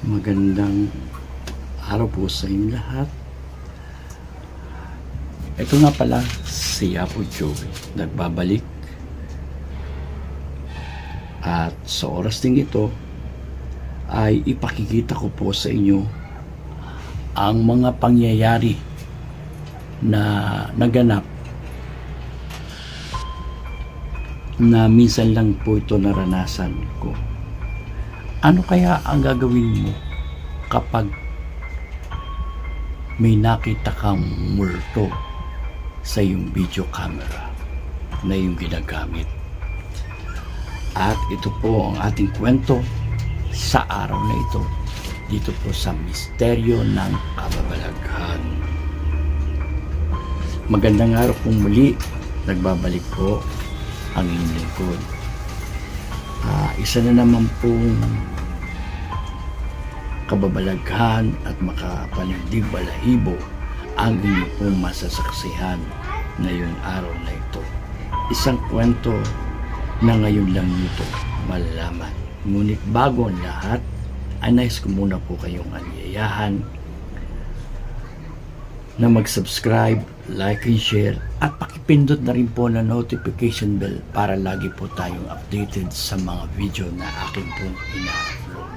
Magandang araw po sa inyo lahat. Ito nga pala si Apo Joey. Nagbabalik. At sa oras ding ito ay ipakikita ko po sa inyo ang mga pangyayari na naganap na minsan lang po ito naranasan ko. Ano kaya ang gagawin mo kapag may nakita kang multo sa iyong video camera na iyong ginagamit? At ito po ang ating kwento sa araw na ito dito po sa Misteryo ng Kababalaghan. Magandang araw pong muli. Nagbabalik po ang inyong lingkod. Isa na naman pong kababalaghan at makapanagdig balahibo ang inyong pong masasaksihan ngayong araw na ito. Isang kwento na ngayon lang nito malalaman. Ngunit bago ang lahat, ay nais ko muna po kayong anyayahan na mag-subscribe, like and share at pakipindot na rin po na notification bell para lagi po tayong updated sa mga video na akin pong ina-upload.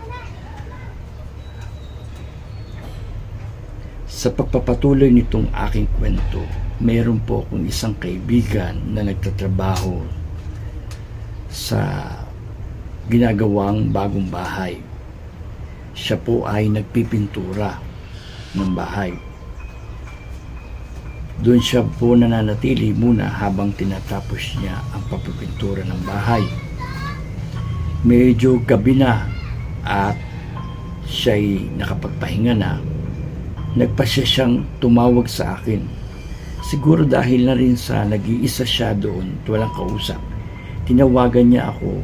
Sa pagpapatuloy nitong aking kwento, mayroon po akong isang kaibigan na nagtatrabaho sa ginagawang bagong bahay. Siya po ay nagpipintura ng bahay. Doon siya po nananatili muna habang tinatapos niya ang papipintura ng bahay. Medyo gabi na at siya'y nakapagpahinga na. Nagpasya siyang tumawag sa akin. Siguro dahil na rin sa nag-iisa siya doon at walang kausap. Tinawagan niya ako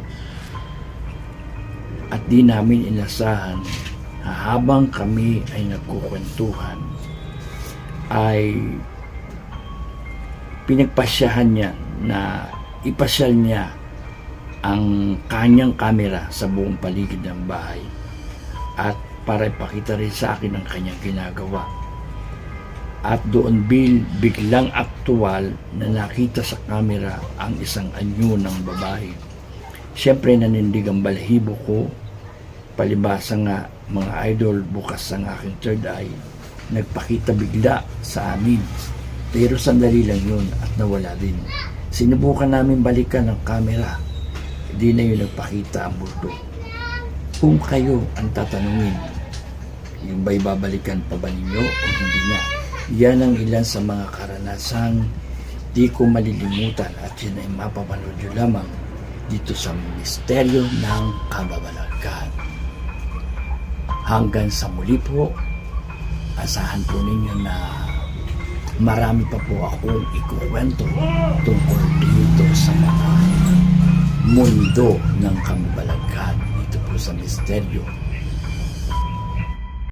at di namin inasahan na habang kami ay nagkukwentuhan ay pinagpasyahan niya na ipasyal niya ang kanyang kamera sa buong paligid ng bahay at para ipakita rin sa akin ang kanyang ginagawa. At doon bil biglang aktual na nakita sa kamera ang isang anyo ng babae. Siyempre nanindig ang balahibo ko. Palibasa nga mga idol bukas ang aking third eye. Nagpakita bigla sa amin. Pero sandali lang yun at nawala din. Sinubukan namin balikan ang kamera. Hindi na yun nagpakita ang bulto. Kung kayo ang tatanungin, yung ba'y babalikan pa ba ninyo o hindi na? Yan ang ilan sa mga karanasang di ko malilimutan at yun ay mapapanood nyo lamang dito sa Misteryo ng Kababalagan. Hanggang sa muli po, asahan po ninyo na marami pa po akong ikukwento tungkol dito sa mga mundo ng Kababalagan dito po sa Misteryo